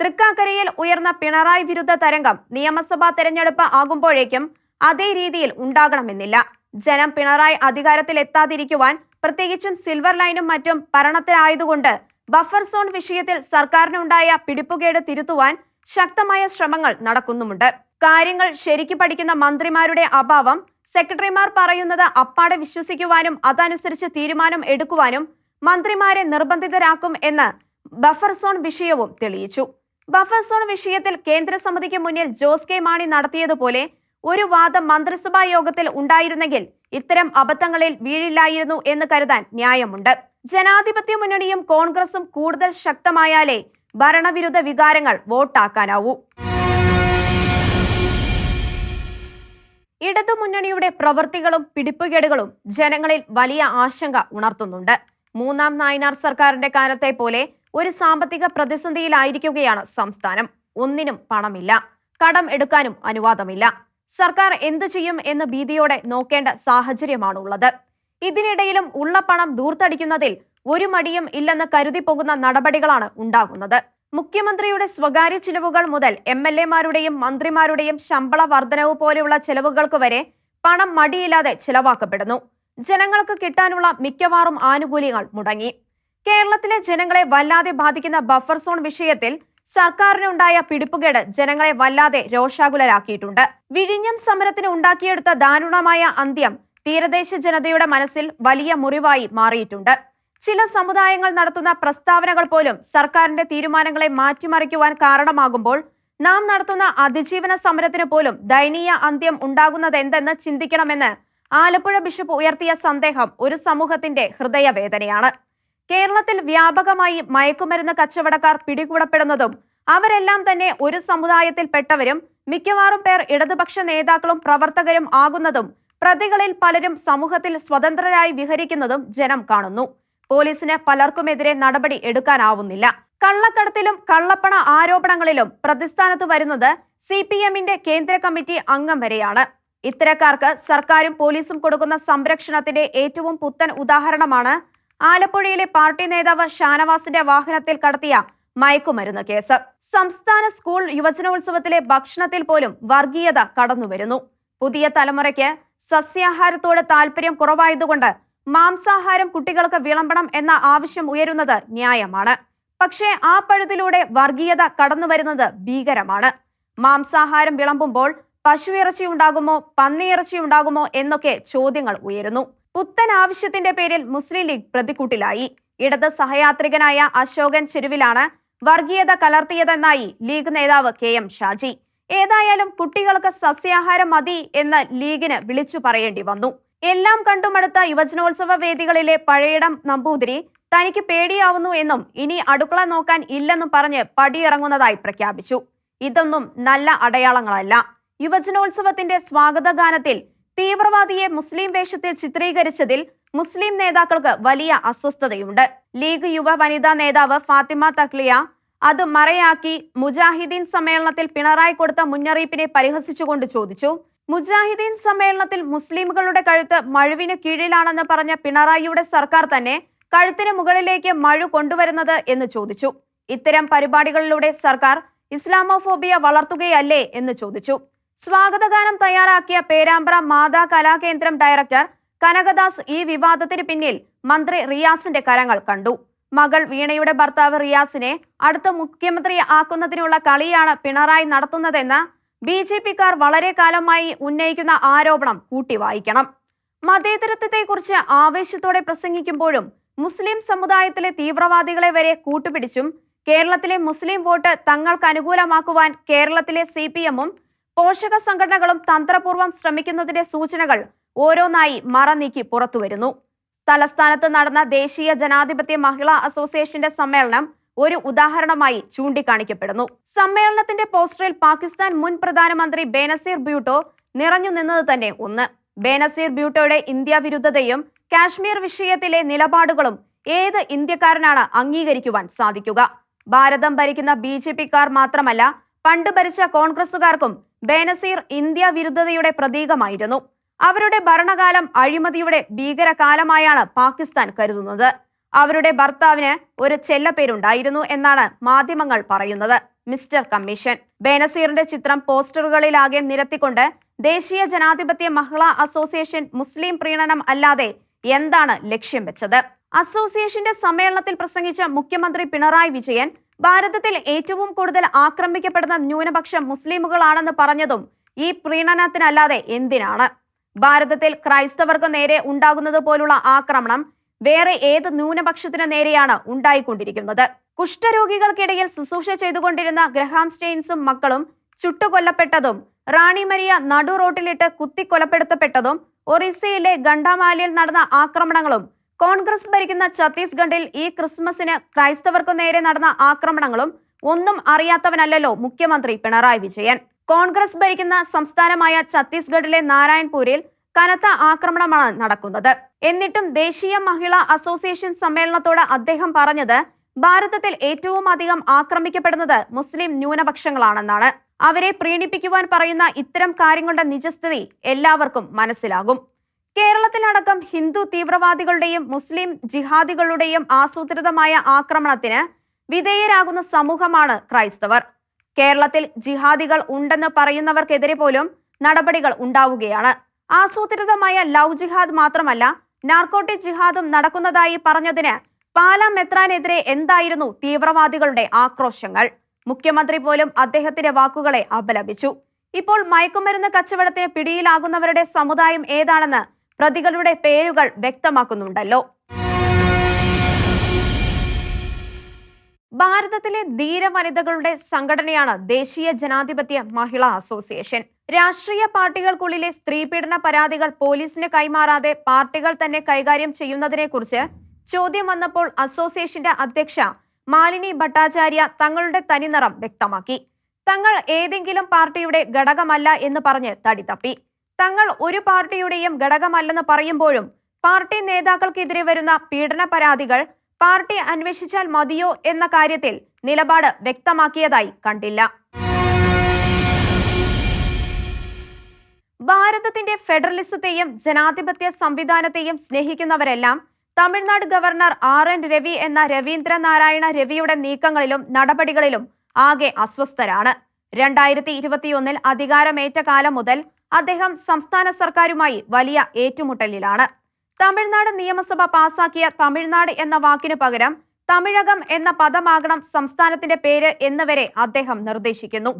തൃക്കാക്കരയിൽ ഉയർന്ന പിണറായി വിരുദ്ധ തരംഗം നിയമസഭാ തെരഞ്ഞെടുപ്പ് ആകുമ്പോഴേക്കും അതേ രീതിയിൽ ഉണ്ടാകണമെന്നില്ല. ജനം പിണറായി അധികാരത്തിൽ എത്താതിരിക്കുവാൻ പ്രത്യേകിച്ചും സിൽവർ ലൈനും മറ്റും ഭരണത്തിലായതുകൊണ്ട് ബഫർ സോൺ വിഷയത്തിൽ സർക്കാരിനുണ്ടായ പിടിപ്പുകേട് തിരുത്തുവാൻ ശക്തമായ ശ്രമങ്ങൾ നടക്കുന്നുമുണ്ട്. കാര്യങ്ങൾ ശരിക്കു പഠിക്കുന്ന മന്ത്രിമാരുടെ അഭാവം സെക്രട്ടറിമാർ പറയുന്നത് അപ്പാടെ വിശ്വസിക്കുവാനും അതനുസരിച്ച് തീരുമാനം എടുക്കുവാനും മന്ത്രിമാരെ നിർബന്ധിതരാക്കും എന്ന് ബഫർ സോൺ വിഷയവും തെളിയിച്ചു. ബഫർ സോൺ വിഷയത്തിൽ കേന്ദ്ര സമിതിക്ക് മുന്നിൽ ജോസ് കെ. മാണി നടത്തിയതുപോലെ ഒരു വാദം മന്ത്രിസഭാ യോഗത്തിൽ ഉണ്ടായിരുന്നെങ്കിൽ ഇത്തരം അബദ്ധങ്ങളിൽ വീഴില്ലായിരുന്നു എന്ന് കരുതാൻ ന്യായമുണ്ട്. ജനാധിപത്യ മുന്നണിയും കോൺഗ്രസും കൂടുതൽ ശക്തമായാലേ ഭരണവിരുദ്ധ വികാരങ്ങൾ വോട്ടാക്കാനാവൂ. ഇടതുമുന്നണിയുടെ പ്രവൃത്തികളും പിടിപ്പുകേടുകളും ജനങ്ങളിൽ വലിയ ആശങ്ക ഉണർത്തുന്നുണ്ട്. മൂന്നാം നായനാർ സർക്കാരിന്റെ കാലത്തെ പോലെ ഒരു സാമ്പത്തിക പ്രതിസന്ധിയിലായിരിക്കുകയാണ് സംസ്ഥാനം. ഒന്നിനും പണമില്ല. കടം എടുക്കാനും അനുവാദമില്ല. സർക്കാർ എന്തു ചെയ്യും എന്ന് ഭീതിയോടെ നോക്കേണ്ട സാഹചര്യമാണുള്ളത്. ഇതിനിടയിലും ഉള്ള പണം ദൂർത്തടിക്കുന്നതിൽ ഒരു മടിയും ഇല്ലെന്ന് കരുതി പോകുന്ന നടപടികളാണ് ഉണ്ടാകുന്നത്. മുഖ്യമന്ത്രിയുടെ സ്വകാര്യ ചിലവുകൾ മുതൽ എം എൽ എമാരുടെയും മന്ത്രിമാരുടെയും ശമ്പള വർധനവ് പോലെയുള്ള ചെലവുകൾക്ക് വരെ പണം മടിയില്ലാതെ ചിലവാക്കപ്പെടുന്നു. ജനങ്ങൾക്ക് കിട്ടാനുള്ള മിക്കവാറും ആനുകൂല്യങ്ങൾ മുടങ്ങി. കേരളത്തിലെ ജനങ്ങളെ വല്ലാതെ ബാധിക്കുന്ന ബഫർ സോൺ വിഷയത്തിൽ സർക്കാരിനുണ്ടായ പിടിപ്പുകേട് ജനങ്ങളെ വല്ലാതെ രോഷാകുലരാക്കിയിട്ടുണ്ട്. വിഴിഞ്ഞം സമരത്തിന് ഉണ്ടാക്കിയെടുത്ത ദാരുണമായ അന്ത്യം തീരദേശ ജനതയുടെ മനസ്സിൽ വലിയ മുറിവായി മാറിയിട്ടുണ്ട്. ചില സമുദായങ്ങൾ നടത്തുന്ന പ്രസ്താവനകൾ പോലും സർക്കാരിന്റെ തീരുമാനങ്ങളെ മാറ്റിമറിക്കുവാൻ കാരണമാകുമ്പോൾ നാം നടത്തുന്ന അതിജീവന സമരത്തിന് പോലും ദയനീയ അന്ത്യം ഉണ്ടാകുന്നത് ഉണ്ടാകുന്നതെന്തെന്ന് ചിന്തിക്കണമെന്ന് ആലപ്പുഴ ബിഷപ്പ് ഉയർത്തിയ സന്ദേഹം ഒരു സമൂഹത്തിന്റെ ഹൃദയവേദനയാണ്. കേരളത്തിൽ വ്യാപകമായി മയക്കുമരുന്ന് കച്ചവടക്കാർ പിടികൂടപ്പെടുന്നതും അവരെല്ലാം തന്നെ ഒരു സമുദായത്തിൽപ്പെട്ടവരും മിക്കവാറും പേർ ഇടതുപക്ഷ നേതാക്കളും പ്രവർത്തകരും ആകുന്നതും പ്രതികളിൽ പലരും സമൂഹത്തിൽ സ്വതന്ത്രരായി വിഹരിക്കുന്നതും ജനം കാണുന്നു. പോലീസിന് പലർക്കുമെതിരെ നടപടി എടുക്കാനാവുന്നില്ല. കള്ളക്കടത്തിലും കള്ളപ്പണ ആരോപണങ്ങളിലും പ്രതിസ്ഥാനത്ത് വരുന്നത് സി പി എമ്മിന്റെ കേന്ദ്ര കമ്മിറ്റി അംഗം വരെയാണ്. ഇത്തരക്കാർക്ക് സർക്കാരും പോലീസും കൊടുക്കുന്ന സംരക്ഷണത്തിന്റെ ഏറ്റവും പുത്തൻ ഉദാഹരണമാണ് ആലപ്പുഴയിലെ പാർട്ടി നേതാവ് ഷാനവാസിന്റെ വാഹനത്തിൽ കടത്തിയ മയക്കുമരുന്ന് കേസ്. സംസ്ഥാന സ്കൂൾ യുവജനോത്സവത്തിലെ ഭക്ഷണത്തിൽ പോലും വർഗീയത കടന്നുവരുന്നു. പുതിയ തലമുറയ്ക്ക് സസ്യാഹാരത്തോട് താല്പര്യം കുറവായതുകൊണ്ട് മാംസാഹാരം കുട്ടികൾക്ക് വിളമ്പണം എന്ന ആവശ്യം ഉയരുന്നത് ന്യായമാണ്. പക്ഷേ ആ പഴുതിലൂടെ വർഗീയത കടന്നു വരുന്നത് ഭീകരമാണ്. മാംസാഹാരം വിളമ്പുമ്പോൾ പശു ഇറച്ചി ഉണ്ടാകുമോ പന്നിയിറച്ചി ഉണ്ടാകുമോ എന്നൊക്കെ ചോദ്യങ്ങൾ ഉയരുന്നു. പുത്തൻ ആവശ്യത്തിന്റെ പേരിൽ മുസ്ലിം ലീഗ് പ്രതിക്കൂട്ടിലായി. ഇടത് സഹയാത്രികനായ അശോകൻ ചെരുവിലാണ് വർഗീയത കലർത്തിയതെന്നായി ലീഗ് നേതാവ് കെ എം ഷാജി. ഏതായാലും കുട്ടികൾക്ക് സസ്യാഹാരം മതി എന്ന് ലീഗിന് വിളിച്ചു പറയേണ്ടി വന്നു. എല്ലാം കണ്ടുമടുത്ത യുവജനോത്സവ വേദികളിലെ പഴയിടം നമ്പൂതിരി തനിക്ക് പേടിയാവുന്നു എന്നും ഇനി അടുക്കള നോക്കാൻ ഇല്ലെന്നും പറഞ്ഞ് പടിയിറങ്ങുന്നതായി പ്രഖ്യാപിച്ചു. ഇതൊന്നും നല്ല അടയാളങ്ങളല്ല. യുവജനോത്സവത്തിന്റെ സ്വാഗത ഗാനത്തിൽ തീവ്രവാദിയെ മുസ്ലിം വേഷത്തിൽ ചിത്രീകരിച്ചതിൽ മുസ്ലിം നേതാക്കൾക്ക് വലിയ അസ്വസ്ഥതയുണ്ട്. ലീഗ് യുവ വനിതാ നേതാവ് ഫാത്തിമ തക്ലിയ അത് മറയാക്കി മുജാഹിദീൻ സമ്മേളനത്തിൽ പിണറായി കൊടുത്ത മുന്നറിയിപ്പിനെ പരിഹസിച്ചുകൊണ്ട് ചോദിച്ചു. മുജാഹിദീൻ സമ്മേളനത്തിൽ മുസ്ലിമുകളുടെ കഴുത്ത് മഴുവിന് കീഴിലാണെന്ന് പറഞ്ഞ പിണറായിയുടെ സർക്കാർ തന്നെ കഴുത്തിന് മുകളിലേക്ക് മഴു കൊണ്ടുവരുന്നത് എന്ന് ചോദിച്ചു. ഇത്തരം പരിപാടികളിലൂടെ സർക്കാർ ഇസ്ലാമോഫോബിയ വളർത്തുകയല്ലേ എന്ന് ചോദിച്ചു. സ്വാഗതഗാനം തയ്യാറാക്കിയ പേരാമ്പ്ര മാതാ കലാകേന്ദ്രം ഡയറക്ടർ കനകദാസ് ഈ വിവാദത്തിന് പിന്നിൽ മന്ത്രി റിയാസിന്റെ കരങ്ങൾ കണ്ടു. മകൾ വീണയുടെ ഭർത്താവ് റിയാസിനെ അടുത്ത മുഖ്യമന്ത്രി ആക്കുന്നതിനുള്ള കളിയാണ് പിണറായി നടത്തുന്നതെന്ന് ബി ജെ പിക്കാർ വളരെ കാലമായി ഉന്നയിക്കുന്ന ആരോപണം കൂട്ടിവായിക്കണം. മതേതരത്വത്തെക്കുറിച്ച് ആവേശത്തോടെ പ്രസംഗിക്കുമ്പോഴും മുസ്ലിം സമുദായത്തിലെ തീവ്രവാദികളെ വരെ കൂട്ടുപിടിച്ചും കേരളത്തിലെ മുസ്ലിം വോട്ട് തങ്ങൾക്ക് അനുകൂലമാക്കുവാൻ കേരളത്തിലെ സി പി എമ്മും പോഷക സംഘടനകളും തന്ത്രപൂർവം ശ്രമിക്കുന്നതിന്റെ സൂചനകൾ ഓരോന്നായി മറനീക്കി പുറത്തുവരുന്നു. തലസ്ഥാനത്ത് നടന്ന ദേശീയ ജനാധിപത്യ മഹിളാ അസോസിയേഷന്റെ സമ്മേളനം ഒരു ഉദാഹരണമായി ചൂണ്ടിക്കാണിക്കപ്പെടുന്നു. സമ്മേളനത്തിന്റെ പോസ്റ്ററിൽ പാകിസ്ഥാൻ മുൻ പ്രധാനമന്ത്രി ബേനസീർ ബ്യൂട്ടോ നിറഞ്ഞു നിന്നത് തന്നെ ഒന്ന്. ബേനസീർ ബ്യൂട്ടോയുടെ ഇന്ത്യ വിരുദ്ധതയും കാശ്മീർ വിഷയത്തിലെ നിലപാടുകളും ഏത് ഇന്ത്യക്കാരനാണ് അംഗീകരിക്കുവാൻ സാധിക്കുക? ഭാരതം ഭരിക്കുന്ന ബി ജെ പിക്കാർ മാത്രമല്ല പണ്ട് ഭരിച്ച കോൺഗ്രസുകാർക്കും ബേനസീർ ഇന്ത്യ വിരുദ്ധതയുടെ പ്രതീകമായിരുന്നു. അവരുടെ ഭരണകാലം അഴിമതിയുടെ ഭീകരകാലമായാണ് പാകിസ്ഥാൻ കരുതുന്നത്. അവരുടെ ഭർത്താവിന് ഒരു ചെല്ലപ്പേരുണ്ടായിരുന്നു എന്നാണ് മാധ്യമങ്ങൾ പറയുന്നത്. Mister commission. ബേനസീറിന്റെ ചിത്രം പോസ്റ്ററുകളിലാകെ നിരത്തിക്കൊണ്ട് ദേശീയ ജനാധിപത്യ മഹിളാ അസോസിയേഷൻ മുസ്ലിം പ്രീണനം അല്ലാതെ എന്താണ് ലക്ഷ്യം വെച്ചത്? അസോസിയേഷന്റെ സമ്മേളനത്തിൽ പ്രസംഗിച്ച മുഖ്യമന്ത്രി പിണറായി വിജയൻ ഭാരതത്തിൽ ഏറ്റവും കൂടുതൽ ആക്രമിക്കപ്പെടുന്ന ന്യൂനപക്ഷം മുസ്ലിമുകളാണെന്ന് പറഞ്ഞതും ഈ പ്രീണനത്തിനല്ലാതെ എന്തിനാണ്? ഭാരതത്തിൽ ക്രൈസ്തവർക്ക് നേരെ ഉണ്ടാകുന്നത് പോലുള്ള ആക്രമണം വേറെ ഏത് ന്യൂനപക്ഷത്തിന് നേരെയാണ് ഉണ്ടായിക്കൊണ്ടിരിക്കുന്നത്? കുഷ്ഠരോഗികൾക്കിടയിൽ ശുശ്രൂഷ ചെയ്തുകൊണ്ടിരുന്ന ഗ്രഹാം സ്റ്റെയിൻസും മക്കളും ചുട്ടുകൊല്ലപ്പെട്ടതും റാണി മരിയ നടു റോട്ടിലിട്ട് കുത്തിക്കൊലപ്പെടുത്തപ്പെട്ടതും ഒറീസയിലെ ഗണ്ടാമാലിയിൽ നടന്ന ആക്രമണങ്ങളും കോൺഗ്രസ് ഭരിക്കുന്ന ഛത്തീസ്ഗഡിൽ ഈ ക്രിസ്മസിന് ക്രൈസ്തവർക്കു നേരെ നടന്ന ആക്രമണങ്ങളും ഒന്നും അറിയാത്തവനല്ലല്ലോ മുഖ്യമന്ത്രി പിണറായി വിജയൻ. കോൺഗ്രസ് ഭരിക്കുന്ന സംസ്ഥാനമായ ഛത്തീസ്ഗഡിലെ നാരായൺപൂരിൽ കനത്ത ആക്രമണമാണ് നടക്കുന്നത്. എന്നിട്ടും ദേശീയ മഹിളാ അസോസിയേഷൻ സമ്മേളനത്തോട് അദ്ദേഹം പറഞ്ഞത് ഭാരതത്തിൽ ഏറ്റവും അധികം ആക്രമിക്കപ്പെടുന്നത് മുസ്ലിം ന്യൂനപക്ഷങ്ങളാണെന്നാണ്. അവരെ പ്രീണിപ്പിക്കുവാൻ പറയുന്ന ഇത്തരം കാര്യങ്ങളുടെ നിജസ്ഥിതി എല്ലാവർക്കും മനസ്സിലാകും. കേരളത്തിലടക്കം ഹിന്ദു തീവ്രവാദികളുടെയും മുസ്ലിം ജിഹാദികളുടെയും ആസൂത്രിതമായ ആക്രമണത്തിന് വിധേയരാകുന്ന സമൂഹമാണ് ക്രൈസ്തവർ. കേരളത്തിൽ ജിഹാദികൾ ഉണ്ടെന്ന് പറയുന്നവർക്കെതിരെ പോലും നടപടികൾ ഉണ്ടാവുകയാണ്. ആസൂത്രിതമായ ലവ് ജിഹാദ് മാത്രമല്ല നാർക്കോട്ടിക് ജിഹാദും നടക്കുന്നതായി പറഞ്ഞതിന് പാലാ മെത്രാനെതിരെ എന്തായിരുന്നു തീവ്രവാദികളുടെ ആക്രോശങ്ങൾ? മുഖ്യമന്ത്രി പോലും അദ്ദേഹത്തിന്റെ വാക്കുകളെ അപലപിച്ചു. ഇപ്പോൾ മയക്കുമരുന്ന് കച്ചവടത്തിന് പിടിയിലാകുന്നവരുടെ സമുദായം ഏതാണെന്ന് പ്രതികളുടെ പേരുകൾ വ്യക്തമാക്കുന്നുണ്ടല്ലോ. ഭാരതത്തിലെ ധീര വനിതകളുടെ സംഘടനയാണ് ദേശീയ ജനാധിപത്യ മഹിളാ അസോസിയേഷൻ. രാഷ്ട്രീയ പാർട്ടികൾക്കുള്ളിലെ സ്ത്രീപീഡന പരാതികൾ പോലീസിന് കൈമാറാതെ പാർട്ടികൾ തന്നെ കൈകാര്യം ചെയ്യുന്നതിനെക്കുറിച്ച് ചോദ്യം വന്നപ്പോൾ അസോസിയേഷന്റെ അധ്യക്ഷ മാലിനി ഭട്ടാചാര്യ തങ്ങളുടെ തനിനിറം വ്യക്തമാക്കി. തങ്ങൾ ഏതെങ്കിലും പാർട്ടിയുടെ ഘടകമല്ല എന്ന് പറഞ്ഞ് തടി തപ്പി തങ്ങൾ ഒരു പാർട്ടിയുടെയും ഘടകമല്ലെന്ന് പറയുമ്പോഴും പാർട്ടി നേതാക്കൾക്കെതിരെ വരുന്ന പീഡന പരാതികൾ പാർട്ടി അന്വേഷിച്ചാൽ മതിയോ എന്ന കാര്യത്തിൽ നിലപാട് വ്യക്തമാക്കിയതായി കണ്ടില്ല. ഭാരതത്തിന്റെ ഫെഡറലിസത്തെയും ജനാധിപത്യ സംവിധാനത്തെയും സ്നേഹിക്കുന്നവരെല്ലാം Tamil Nadu governor R N Ravi എന്ന രവീന്ദ്രനാരായണ രവിയുടെ നീക്കങ്ങളിലും നടപടികളിലും ആകെ അസ്വസ്ഥരാണ്. രണ്ടായിരത്തി ഇരുപത്തിയൊന്നിൽ അധികാരമേറ്റ കാലം മുതൽ അദ്ദേഹം സംസ്ഥാന സർക്കാരുമായി വലിയ ഏറ്റുമുട്ടലിലാണ്. തമിഴ്നാട് നിയമസഭ പാസാക്കിയ തമിഴ്നാട് എന്ന വാക്കിനു പകരം തമിഴകം എന്ന പദമാകണം സംസ്ഥാനത്തിന്റെ പേര് എന്നിവരെ അദ്ദേഹം നിർദ്ദേശിക്കുന്നു.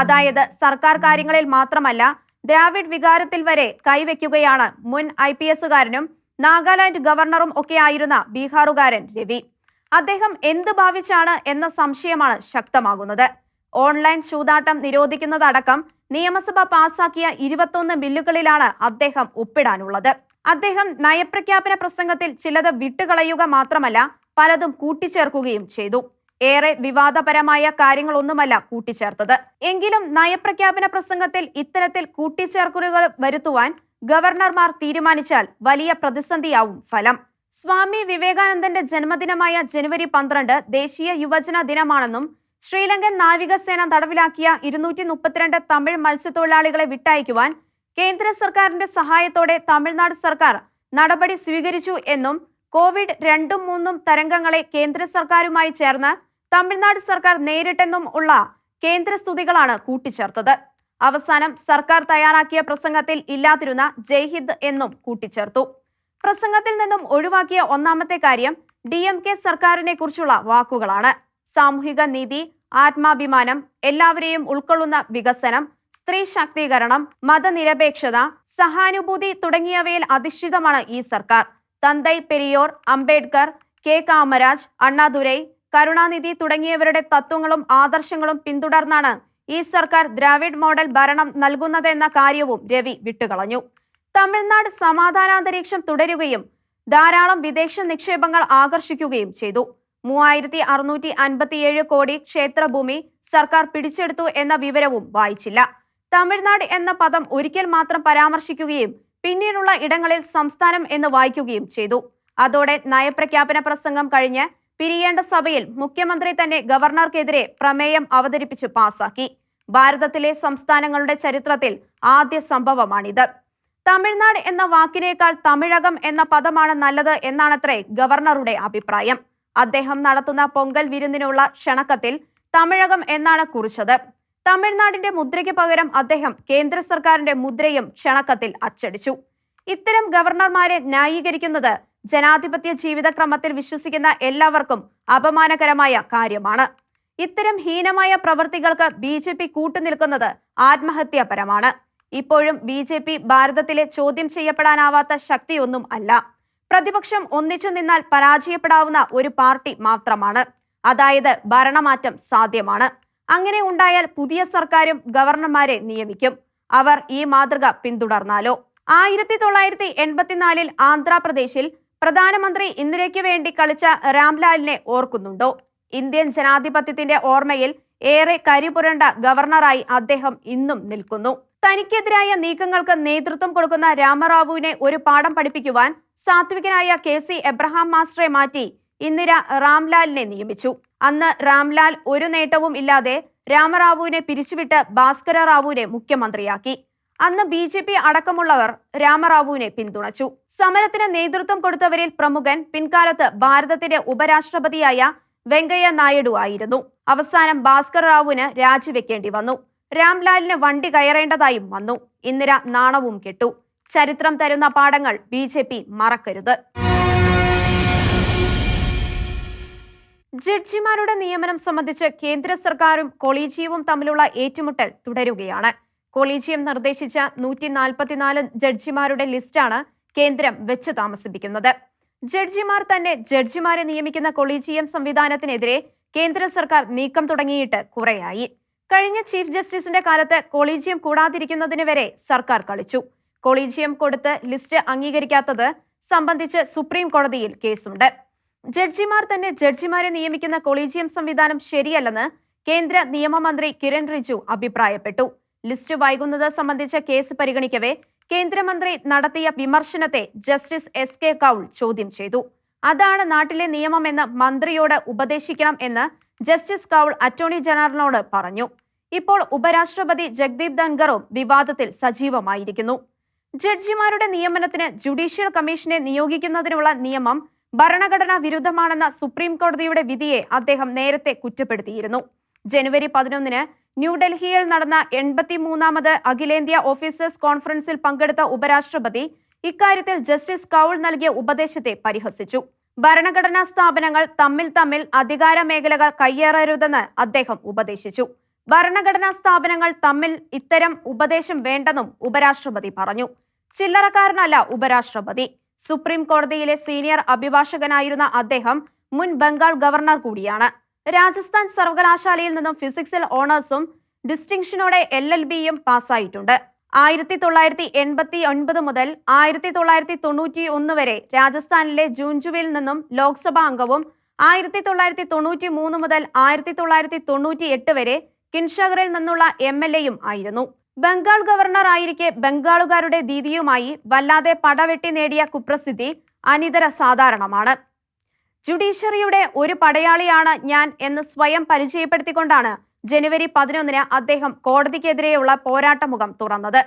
അതായത് സർക്കാർ കാര്യങ്ങളിൽ മാത്രമല്ല ദ്രാവിഡ് വികാരത്തിൽ വരെ കൈവയ്ക്കുകയാണ് മുൻ ഐ പി എസുകാരനും നാഗാലാൻഡ് ഗവർണറും ഒക്കെ ആയിരുന്ന ബീഹാറുകാരൻ രവി. അദ്ദേഹം എന്ത് ഭാവിച്ചാണ് എന്ന സംശയമാണ് ശക്തമാകുന്നത്. ഓൺലൈൻ ചൂതാട്ടം നിരോധിക്കുന്നതടക്കം നിയമസഭ പാസാക്കിയ ഇരുപത്തൊന്ന് ബില്ലുകളിലാണ് അദ്ദേഹം ഒപ്പിടാനുള്ളത്. അദ്ദേഹം നയപ്രഖ്യാപന പ്രസംഗത്തിൽ ചിലത് വിട്ടുകളയുക മാത്രമല്ല പലതും കൂട്ടിച്ചേർക്കുകയും ചെയ്തു. ഏറെ വിവാദപരമായ കാര്യങ്ങളൊന്നുമല്ല കൂട്ടിച്ചേർത്തത്. എങ്കിലും നയപ്രഖ്യാപന പ്രസംഗത്തിൽ ഇത്തരത്തിൽ കൂട്ടിച്ചേർക്കലുകൾ വരുത്തുവാൻ ഗവർണർമാർ തീരുമാനിച്ചാൽ വലിയ പ്രതിസന്ധിയാവും ഫലം. സ്വാമി വിവേകാനന്ദന്റെ ജന്മദിനമായ ജനുവരി പന്ത്രണ്ട് ദേശീയ യുവജന ദിനമാണെന്നും ശ്രീലങ്കൻ നാവികസേന തടവിലാക്കിയ ഇരുന്നൂറ്റി മുപ്പത്തിരണ്ട് തമിഴ് മത്സ്യത്തൊഴിലാളികളെ വിട്ടയക്കുവാൻ കേന്ദ്ര സർക്കാരിന്റെ സഹായത്തോടെ തമിഴ്നാട് സർക്കാർ നടപടി സ്വീകരിച്ചു എന്നും കോവിഡ് രണ്ടും മൂന്നും തരംഗങ്ങളെ കേന്ദ്ര സർക്കാരുമായി ചേർന്ന് തമിഴ്നാട് സർക്കാർ നേരിട്ടെന്നും ഉള്ള കേന്ദ്ര സ്തുതികളാണ് കൂട്ടിച്ചേർത്തത്. അവസാനം സർക്കാർ തയ്യാറാക്കിയ പ്രസംഗത്തിൽ ഇല്ലാതിരുന്ന ജയ്ഹിന്ദ് എന്നും കൂട്ടിച്ചേർത്തു. പ്രസംഗത്തിൽ നിന്നും ഒഴിവാക്കിയ ഒന്നാമത്തെ കാര്യം ഡി എം കെ സർക്കാരിനെ കുറിച്ചുള്ള വാക്കുകളാണ്. സാമൂഹിക നീതി ആത്മാഭിമാനം എല്ലാവരെയും ഉൾക്കൊള്ളുന്ന വികസനം സ്ത്രീ ശാക്തീകരണം മതനിരപേക്ഷത സഹാനുഭൂതി തുടങ്ങിയവയിൽ അധിഷ്ഠിതമാണ് ഈ സർക്കാർ. തന്തൈ പെരിയോർ അംബേദ്കർ കെ. കാമരാജ് അണ്ണാദുരൈ കരുണാനിധി തുടങ്ങിയവരുടെ തത്വങ്ങളും ആദർശങ്ങളും പിന്തുടർന്നാണ് ഈ സർക്കാർ ദ്രാവിഡ് മോഡൽ ഭരണം നൽകുന്നതെന്ന കാര്യവും രവി വിട്ടുകളഞ്ഞു. തമിഴ്നാട് സമാധാനാന്തരീക്ഷം തുടരുകയും ധാരാളം വിദേശ നിക്ഷേപങ്ങൾ ആകർഷിക്കുകയും ചെയ്തു. മൂവായിരത്തി അറുന്നൂറ്റി അൻപത്തിയേഴ് കോടി ക്ഷേത്രഭൂമി സർക്കാർ പിടിച്ചെടുത്തു എന്ന വിവരവും വായിച്ചില്ല. തമിഴ്നാട് എന്ന പദം ഒരിക്കൽ മാത്രം പരാമർശിക്കുകയും പിന്നീടുള്ള ഇടങ്ങളിൽ സംസ്ഥാനം എന്ന് വായിക്കുകയും ചെയ്തു. അതോടെ നയപ്രഖ്യാപന പ്രസംഗം കഴിഞ്ഞ് പിരിയേണ്ട സഭയിൽ മുഖ്യമന്ത്രി തന്നെ ഗവർണർക്കെതിരെ പ്രമേയം അവതരിപ്പിച്ച് പാസാക്കി. ഭാരതത്തിലെ സംസ്ഥാനങ്ങളുടെ ചരിത്രത്തിൽ ആദ്യ സംഭവമാണിത്. തമിഴ്നാട് എന്ന വാക്കിനേക്കാൾ തമിഴകം എന്ന പദമാണ് നല്ലത് എന്നാണത്രേ ഗവർണറുടെ അഭിപ്രായം. അദ്ദേഹം നടത്തുന്ന പൊങ്കൽ വിരുന്നിനുള്ള ക്ഷണക്കത്തിൽ തമിഴകം എന്നാണ് കുറിച്ചത്. തമിഴ്നാടിന്റെ മുദ്രയ്ക്ക് പകരം അദ്ദേഹം കേന്ദ്ര സർക്കാരിന്റെ മുദ്രയും ക്ഷണക്കത്തിൽ അച്ചടിച്ചു. ഇത്തരം ഗവർണർമാരെ ന്യായീകരിക്കുന്നത് ജനാധിപത്യ ജീവിതക്രമത്തിൽ വിശ്വസിക്കുന്ന എല്ലാവർക്കും അപമാനകരമായ കാര്യമാണ്. ഇത്തരം ഹീനമായ പ്രവൃത്തികൾക്ക് ബി ജെ പി കൂട്ടുനിൽക്കുന്നത് ആത്മഹത്യാപരമാണ്. ഇപ്പോഴും ബി ജെ പി ഭാരതത്തിലെ ചോദ്യം ചെയ്യപ്പെടാനാവാത്ത ശക്തിയൊന്നും അല്ല. പ്രതിപക്ഷം ഒന്നിച്ചു നിന്നാൽ പരാജയപ്പെടാവുന്ന ഒരു പാർട്ടി മാത്രമാണ്. അതായത് ഭരണമാറ്റം സാധ്യമാണ്. അങ്ങനെ ഉണ്ടായാൽ പുതിയ സർക്കാരും ഗവർണർമാരെ നിയമിക്കും. അവർ ഈ മാതൃക പിന്തുടർന്നാലോ? ആയിരത്തി തൊള്ളായിരത്തി എൺപത്തിനാലിൽ ആന്ധ്രാപ്രദേശിൽ പ്രധാനമന്ത്രി ഇന്ദിരയ്ക്ക് വേണ്ടി കളിച്ച രാംലാലിനെ ഓർക്കുന്നുണ്ടോ? ഇന്ത്യൻ ജനാധിപത്യത്തിന്റെ ഓർമ്മയിൽ ഏറെ കരിപുരണ്ട ഗവർണറായി അദ്ദേഹം ഇന്നും നിൽക്കുന്നു. തനിക്കെതിരായ നീക്കങ്ങൾക്ക് നേതൃത്വം കൊടുക്കുന്ന രാമറാവുവിനെ ഒരു പാഠം പഠിപ്പിക്കുവാൻ സാത്വികനായ കെ സി എബ്രഹാം മാസ്റ്ററെ മാറ്റി ഇന്ദിര റാംലാലിനെ നിയമിച്ചു. അന്ന് റാംലാൽ ഒരു നേട്ടവും ഇല്ലാതെ രാമറാവുവിനെ പിരിച്ചുവിട്ട് ഭാസ്കര റാവുവിനെ മുഖ്യമന്ത്രിയാക്കി. അന്ന് ബി ജെ പി അടക്കമുള്ളവർ രാമറാവുവിനെ പിന്തുണച്ചു. സമരത്തിന് നേതൃത്വം കൊടുത്തവരിൽ പ്രമുഖൻ പിൻകാലത്ത് ഭാരതത്തിന്റെ ഉപരാഷ്ട്രപതിയായ വെങ്കയ്യ നായിഡു ആയിരുന്നു. അവസാനം ഭാസ്കർ റാവുവിന് രാജിവെക്കേണ്ടി വന്നു. രാംലാലിന് വണ്ടി കയറേണ്ടതായും വന്നു. ഇന്ദിര നാണവും കെട്ടു. ചരിത്രം തരുന്ന പാഠങ്ങൾ ബി മറക്കരുത്. ജഡ്ജിമാരുടെ നിയമനം സംബന്ധിച്ച് കേന്ദ്ര സർക്കാരും കൊളീജിയവും തമ്മിലുള്ള ഏറ്റുമുട്ടൽ തുടരുകയാണ്. കൊളീജിയം നിർദ്ദേശിച്ച നൂറ്റി നാൽപ്പത്തിനാല് ജഡ്ജിമാരുടെ ലിസ്റ്റാണ് കേന്ദ്രം വെച്ച് താമസിപ്പിക്കുന്നത്. ജഡ്ജിമാർ തന്നെ ജഡ്ജിമാരെ നിയമിക്കുന്ന കൊളീജിയം സംവിധാനത്തിനെതിരെ കേന്ദ്ര സർക്കാർ നീക്കം തുടങ്ങിയിട്ട് കുറെയായി. കഴിഞ്ഞ ചീഫ് ജസ്റ്റിസിന്റെ കാലത്ത് കൊളീജിയം കൂടാതിരിക്കുന്നതിന് വരെ സർക്കാർ കളിച്ചു. കൊളീജിയം കൊടുത്ത് ലിസ്റ്റ് അംഗീകരിക്കാത്തത് സംബന്ധിച്ച് സുപ്രീം കോടതിയിൽ കേസുണ്ട്. ജഡ്ജിമാർ തന്നെ ജഡ്ജിമാരെ നിയമിക്കുന്ന കൊളീജിയം സംവിധാനം ശരിയല്ലെന്ന് കേന്ദ്ര നിയമമന്ത്രി കിരൺ റിജു അഭിപ്രായപ്പെട്ടു. ലിസ്റ്റ് വൈകുന്നത് സംബന്ധിച്ച കേസ് പരിഗണിക്കവേ കേന്ദ്രമന്ത്രി നടത്തിയ വിമർശനത്തെ ജസ്റ്റിസ് എസ് കെ കൗൾ ചോദ്യം ചെയ്തു. അതാണ് നാട്ടിലെ നിയമമെന്ന് മന്ത്രിയോട് ഉപദേശിക്കണം എന്ന് ജസ്റ്റിസ് കൗൾ അറ്റോർണി ജനറലിനോട് പറഞ്ഞു. ഇപ്പോൾ ഉപരാഷ്ട്രപതി ജഗ്ദീപ് ധൻഖറും വിവാദത്തിൽ സജീവമായിരിക്കുന്നു. ജഡ്ജിമാരുടെ നിയമനത്തിന് ജുഡീഷ്യൽ കമ്മീഷനെ നിയോഗിക്കുന്നതിനുള്ള നിയമം ഭരണഘടനാ വിരുദ്ധമാണെന്ന സുപ്രീം കോടതിയുടെ വിധിയെ അദ്ദേഹം നേരത്തെ കുറ്റപ്പെടുത്തിയിരുന്നു. ജനുവരി പതിനൊന്നിന് ന്യൂഡൽഹിയിൽ നടന്ന എൺപത്തിമൂന്നാമത് അഖിലേന്ത്യാ ഓഫീസേഴ്സ് കോൺഫറൻസിൽ പങ്കെടുത്ത ഉപരാഷ്ട്രപതി ഇക്കാര്യത്തിൽ ജസ്റ്റിസ് കൗൾ നൽകിയ ഉപദേശത്തെ പരിഹസിച്ചു. ഭരണഘടനാ സ്ഥാപനങ്ങൾ തമ്മിൽ തമ്മിൽ അധികാര മേഖലകൾ കയ്യേറരുതെന്ന് അദ്ദേഹം ഉപദേശിച്ചു. ഭരണഘടനാ സ്ഥാപനങ്ങൾ തമ്മിൽ ഇത്തരം ഉപദേശം വേണ്ടെന്നും ഉപരാഷ്ട്രപതി പറഞ്ഞു. ചില്ലറക്കാരനല്ല ഉപരാഷ്ട്രപതി. സുപ്രീം കോടതിയിലെ സീനിയർ അഭിഭാഷകനായിരുന്ന അദ്ദേഹം മുൻ ബംഗാൾ ഗവർണർ കൂടിയാണ്. രാജസ്ഥാൻ സർവകലാശാലയിൽ നിന്നും ഫിസിക്സിൽ ഓണേഴ്സും ഡിസ്റ്റിങ്ഷനോടെ എൽ എൽ ബിയും പാസ്സായിട്ടുണ്ട്. ആയിരത്തി തൊള്ളായിരത്തി എൺപത്തി ഒൻപത് മുതൽ ആയിരത്തി തൊള്ളായിരത്തി തൊണ്ണൂറ്റി ഒന്ന് വരെ രാജസ്ഥാനിലെ ജൂൻജുവിൽ നിന്നും ലോക്സഭാ അംഗവും ആയിരത്തി തൊള്ളായിരത്തി തൊണ്ണൂറ്റി മൂന്ന് മുതൽ ആയിരത്തി തൊള്ളായിരത്തി തൊണ്ണൂറ്റി എട്ട് വരെ കിൻഷഗറിൽ നിന്നുള്ള എം എൽ എയും ആയിരുന്നു. ബംഗാൾ ഗവർണർ ആയിരിക്കെ ബംഗാളുകാരുടെ ദീതിയുമായി വല്ലാതെ പടവെട്ടി നേടിയ കുപ്രസിദ്ധി അനിതര സാധാരണമാണ്. ജുഡീഷ്യറിയുടെ ഒരു പടയാളിയാണ് ഞാൻ എന്ന് സ്വയം പരിചയപ്പെടുത്തിക്കൊണ്ടാണ് ജനുവരി പതിനൊന്നിന് അദ്ദേഹം കോടതിക്കെതിരെയുള്ള പോരാട്ടമുഖം തുറന്നത്.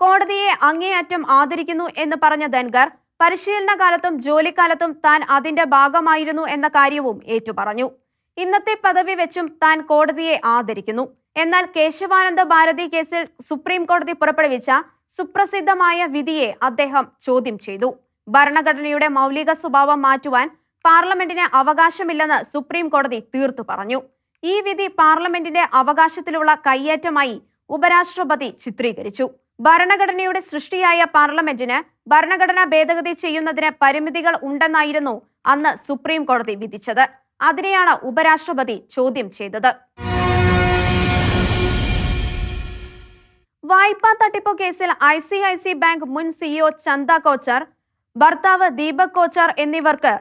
കോടതിയെ അങ്ങേയറ്റം ആദരിക്കുന്നു എന്ന് പറഞ്ഞ ധൻഗർ പരിശീലന കാലത്തും ജോലിക്കാലത്തും താൻ അതിന്റെ ഭാഗമായിരുന്നു എന്ന കാര്യവും ഏറ്റുപറഞ്ഞു. ഇന്നത്തെ പദവി വെച്ചും താൻ കോടതിയെ ആദരിക്കുന്നു. എന്നാൽ കേശവാനന്ദ ഭാരതി കേസിൽ സുപ്രീം കോടതി പുറപ്പെടുവിച്ച സുപ്രസിദ്ധമായ വിധിയെ അദ്ദേഹം ചോദ്യം ചെയ്തു. ഭരണഘടനയുടെ മൗലിക സ്വഭാവം മാറ്റുവാൻ പാർലമെന്റിന് അവകാശമില്ലെന്ന് സുപ്രീം കോടതി തീർത്തു പറഞ്ഞു. ഈ വിധി പാർലമെന്റിന്റെ അവകാശത്തിലുള്ള കയ്യേറ്റമായി ഉപരാഷ്ട്രപതി ചിത്രീകരിച്ചു. ഭരണഘടനയുടെ സൃഷ്ടിയായ പാർലമെന്റിന് ഭരണഘടനാ ഭേദഗതി ചെയ്യുന്നതിന് പരിമിതികൾ ഉണ്ടെന്നായിരുന്നു അന്ന് സുപ്രീം കോടതി വിധിച്ചത്. അതിനെയാണ് ഉപരാഷ്ട്രപതി ചോദ്യം ചെയ്തത്. വായ്പാ തട്ടിപ്പ് കേസിൽ I C I C bank മുൻ സിഇഒ ചന്ദ കോച്ചർ ഭർത്താവ് ദീപക് കോച്ചർ എന്നിവർക്ക്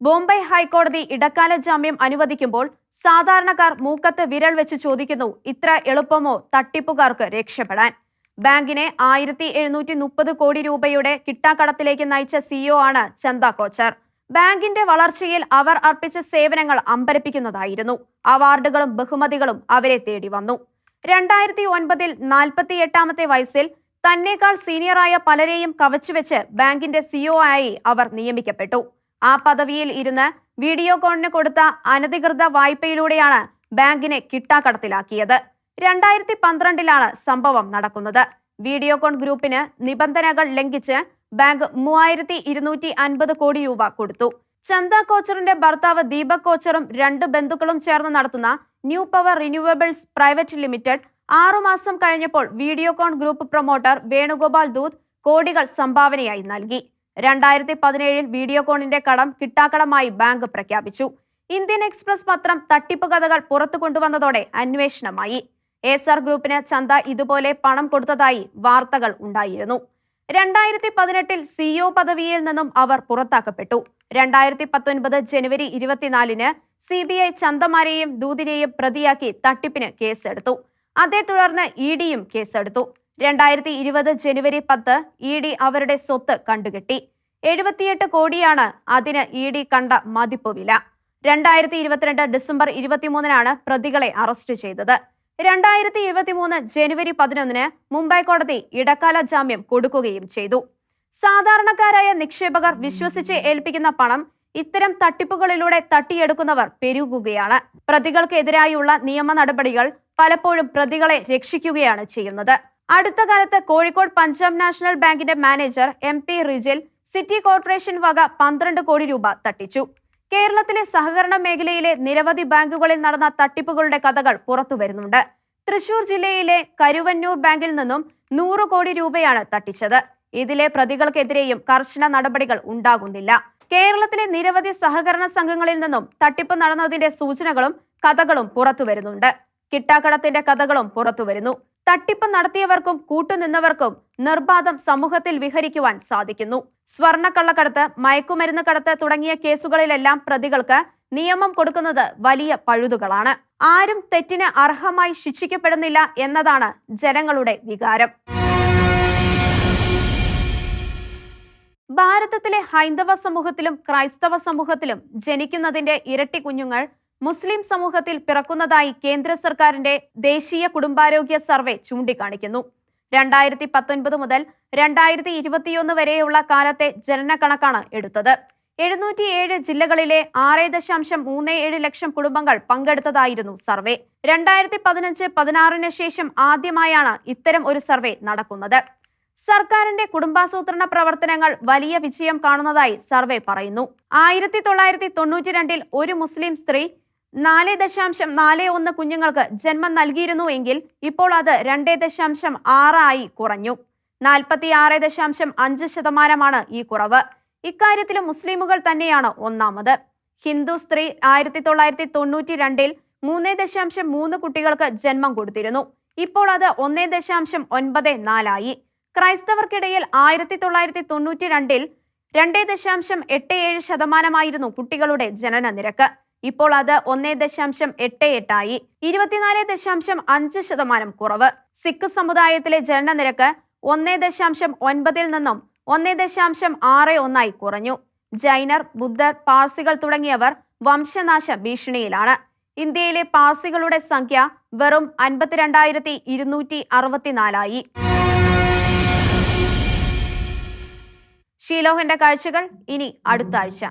ബോംബെ ഹൈക്കോടതി ഇടക്കാല ജാമ്യം അനുവദിക്കുമ്പോൾ സാധാരണക്കാർ മൂക്കത്ത് വിരൽ വെച്ച് ചോദിക്കുന്നു ഇത്ര എളുപ്പമോ തട്ടിപ്പുകാർക്ക് രക്ഷപ്പെടാൻ? ബാങ്കിനെ ആയിരത്തി എഴുന്നൂറ്റി മുപ്പത് കോടി രൂപയുടെ കിട്ടാക്കടത്തിലേക്ക് നയിച്ച സിഇഒ ആണ് ചന്ദ കോച്ചർ. ബാങ്കിന്റെ വളർച്ചയിൽ അവർ അർപ്പിച്ച സേവനങ്ങൾ അമ്പരപ്പിക്കുന്നതായിരുന്നു. അവാർഡുകളും ബഹുമതികളും അവരെ തേടി വന്നു രണ്ടായിരത്തി ഒൻപതിൽ നാൽപ്പത്തി എട്ടാമത്തെ വയസ്സിൽ തന്നേക്കാൾ സീനിയറായ പലരെയും കവച്ചുവെച്ച് ബാങ്കിന്റെ സിഒ ആയി അവർ നിയമിക്കപ്പെട്ടു. ആ പദവിയിൽ ഇരുന്ന് വീഡിയോകോണിന് കൊടുത്ത അനധികൃത വായ്പയിലൂടെയാണ് ബാങ്കിനെ കിട്ടാക്കടത്തിലാക്കിയത്. രണ്ടായിരത്തി പന്ത്രണ്ടിലാണ് സംഭവം നടക്കുന്നത്. വീഡിയോകോൺ ഗ്രൂപ്പിന് നിബന്ധനകൾ ലംഘിച്ച് ബാങ്ക് മൂവായിരത്തി കോടി രൂപ കൊടുത്തു. ചന്ദ കോച്ചറിന്റെ ഭർത്താവ് ദീപക് കോച്ചറും രണ്ട് ബന്ധുക്കളും ചേർന്ന് നടത്തുന്ന New Power Renewables Private Limited ആറുമാസം കഴിഞ്ഞപ്പോൾ വീഡിയോകോൺ ഗ്രൂപ്പ് പ്രൊമോട്ടർ വേണുഗോപാൽ ദൂത് കോടികൾ സംഭാവനയായി നൽകി. രണ്ടായിരത്തി പതിനേഴിൽ വീഡിയോകോണിന്റെ കടം കിട്ടാക്കടമായി ബാങ്ക് പ്രഖ്യാപിച്ചു. ഇന്ത്യൻ എക്സ്പ്രസ് പത്രം തട്ടിപ്പ് കഥകൾ പുറത്തു കൊണ്ടുവന്നതോടെ അന്വേഷണമായി. എസ്ആർ ഗ്രൂപ്പിന് ചന്ത ഇതുപോലെ പണം കൊടുത്തതായി വാർത്തകൾ ഉണ്ടായിരുന്നു. രണ്ടായിരത്തി പതിനെട്ടിൽ സിഇഒ പദവിയിൽ നിന്നും അവർ പുറത്താക്കപ്പെട്ടു. രണ്ടായിരത്തി പത്തൊൻപത് ജനുവരി ഇരുപത്തിനാലിന് സി ബി ഐ ചന്തമാരെയും ദൂതിനെയും പ്രതിയാക്കി തട്ടിപ്പിന് കേസെടുത്തു. അതേ തുടർന്ന് ഇ ഡിയും കേസെടുത്തു. രണ്ടായിരത്തി ഇരുപത് ജനുവരി പത്ത് ഇ ഡി അവരുടെ സ്വത്ത് കണ്ടുകെട്ടി. എഴുപത്തിയെട്ട് കോടിയാണ് അതിന് ഇ ഡി കണ്ട മതിപ്പ് വില. രണ്ടായിരത്തി ഇരുപത്തിരണ്ട് ഡിസംബർ ഇരുപത്തിമൂന്നിനാണ് പ്രതികളെ അറസ്റ്റ് ചെയ്തത്. രണ്ടായിരത്തി ഇരുപത്തിമൂന്ന് ജനുവരി പതിനൊന്നിന് മുംബൈ കോടതി ഇടക്കാല ജാമ്യം കൊടുക്കുകയും ചെയ്തു. സാധാരണക്കാരായ നിക്ഷേപകർ വിശ്വസിച്ച് ഏൽപ്പിക്കുന്ന പണം ഇത്തരം തട്ടിപ്പുകളിലൂടെ തട്ടിയെടുക്കുന്നവർ പെരുകുകയാണ്. പ്രതികൾക്കെതിരായുള്ള നിയമ നടപടികൾ പലപ്പോഴും പ്രതികളെ രക്ഷിക്കുകയാണ് ചെയ്യുന്നത്. അടുത്ത കാലത്ത് കോഴിക്കോട് പഞ്ചാബ് നാഷണൽ ബാങ്കിന്റെ manager M P Rijil city corporation വക പന്ത്രണ്ട് കോടി രൂപ തട്ടിച്ചു. കേരളത്തിലെ സഹകരണ മേഖലയിലെ നിരവധി ബാങ്കുകളിൽ നടന്ന തട്ടിപ്പുകളുടെ കഥകൾ പുറത്തു വരുന്നുണ്ട്. തൃശൂർ ജില്ലയിലെ കരുവന്നൂർ ബാങ്കിൽ നിന്നും നൂറ് കോടി രൂപയാണ് തട്ടിച്ചത്. ഇതിലെ പ്രതികൾക്കെതിരെയും കർശന നടപടികൾ ഉണ്ടാകുന്നില്ല. കേരളത്തിലെ നിരവധി സഹകരണ സംഘങ്ങളിൽ നിന്നും തട്ടിപ്പ് നടന്നതിന്റെ സൂചനകളും കഥകളും പുറത്തു വരുന്നുണ്ട്. കിട്ടാക്കടത്തിന്റെ കഥകളും പുറത്തു വരുന്നു. തട്ടിപ്പ് നടത്തിയവർക്കും കൂട്ടുനിന്നവർക്കും നിർബാധം സമൂഹത്തിൽ വിഹരിക്കുവാൻ സാധിക്കുന്നു. സ്വർണക്കള്ളക്കടത്ത് മയക്കുമരുന്ന് കടത്ത് തുടങ്ങിയ കേസുകളിലെല്ലാം പ്രതികൾക്ക് നിയമം കൊടുക്കുന്നത് വലിയ പഴുതുകളാണ്. ആരും തെറ്റിന് അർഹമായി ശിക്ഷിക്കപ്പെടുന്നില്ല എന്നതാണ് ജനങ്ങളുടെ വികാരം. ഭാരതത്തിലെ ഹൈന്ദവ സമൂഹത്തിലും ക്രൈസ്തവ സമൂഹത്തിലും ജനിക്കുന്നതിന്റെ ഇരട്ടി കുഞ്ഞുങ്ങൾ മുസ്ലിം സമൂഹത്തിൽ പിറക്കുന്നതായി കേന്ദ്ര സർക്കാരിന്റെ ദേശീയ കുടുംബാരോഗ്യ സർവേ ചൂണ്ടിക്കാണിക്കുന്നു. രണ്ടായിരത്തി പത്തൊൻപത് മുതൽ രണ്ടായിരത്തി ഇരുപത്തിയൊന്ന് വരെയുള്ള കാലത്തെ ജനന കണക്കാണ് എടുത്തത്. എഴുന്നൂറ്റിയേഴ് ജില്ലകളിലെ ആറ് ദശാംശം മൂന്ന് ഏഴ് ലക്ഷം കുടുംബങ്ങൾ പങ്കെടുത്തതായിരുന്നു സർവേ. രണ്ടായിരത്തി പതിനഞ്ച് പതിനാറിന് ശേഷം ആദ്യമായാണ് ഇത്തരം ഒരു സർവേ നടക്കുന്നത്. സർക്കാരിന്റെ കുടുംബാസൂത്രണ പ്രവർത്തനങ്ങൾ വലിയ വിജയം കാണുന്നതായി സർവേ പറയുന്നു. ആയിരത്തി തൊള്ളായിരത്തി തൊണ്ണൂറ്റി രണ്ടിൽ ഒരു മുസ്ലിം സ്ത്രീ നാല് ദശാംശം നാല് ഒന്ന് കുഞ്ഞുങ്ങൾക്ക് ജന്മം നൽകിയിരുന്നു എങ്കിൽ ഇപ്പോൾ അത് രണ്ട് ദശാംശം ആറായി കുറഞ്ഞു. നാൽപ്പത്തി ആറ് ദശാംശം അഞ്ച് ശതമാനമാണ് ഈ കുറവ്. ഇക്കാര്യത്തിലും മുസ്ലിമുകൾ തന്നെയാണ് ഒന്നാമത്. ഹിന്ദു സ്ത്രീ ആയിരത്തി തൊള്ളായിരത്തി തൊണ്ണൂറ്റി രണ്ടിൽ മൂന്ന് ദശാംശം മൂന്ന് കുട്ടികൾക്ക് ജന്മം കൊടുത്തിരുന്നു. ഇപ്പോൾ അത് ഒന്നേ ദശാംശം ഒൻപത് നാലായി. ക്രൈസ്തവർക്കിടയിൽ ആയിരത്തി തൊള്ളായിരത്തി തൊണ്ണൂറ്റി രണ്ടിൽ രണ്ടേ ദശാംശം എട്ട് ഏഴ് ശതമാനമായിരുന്നു കുട്ടികളുടെ ജനന നിരക്ക് ഇപ്പോൾ അത് ഒന്നേ ദശാംശം എട്ട് എട്ടായി. ഇരുപത്തിനാല് ദശാംശം അഞ്ച് ശതമാനം കുറവ്. സിഖ് സമുദായത്തിലെ ജനന നിരക്ക് ഒന്നേ ദശാംശം ഒൻപതിൽ നിന്നും ഒന്നേ ദശാംശം ആറ് ഒന്നായി കുറഞ്ഞു. ജൈനർ ബുദ്ധർ പാർസികൾ തുടങ്ങിയവർ വംശനാശ ഭീഷണിയിലാണ്. ഇന്ത്യയിലെ പാർസികളുടെ സംഖ്യ വെറും അൻപത്തിരണ്ടായിരത്തി ഇരുന്നൂറ്റി അറുപത്തിനാലായി. ഷീലോഹന്റെ കാഴ്ചകൾ ഇനി അടുത്ത ആഴ്ച.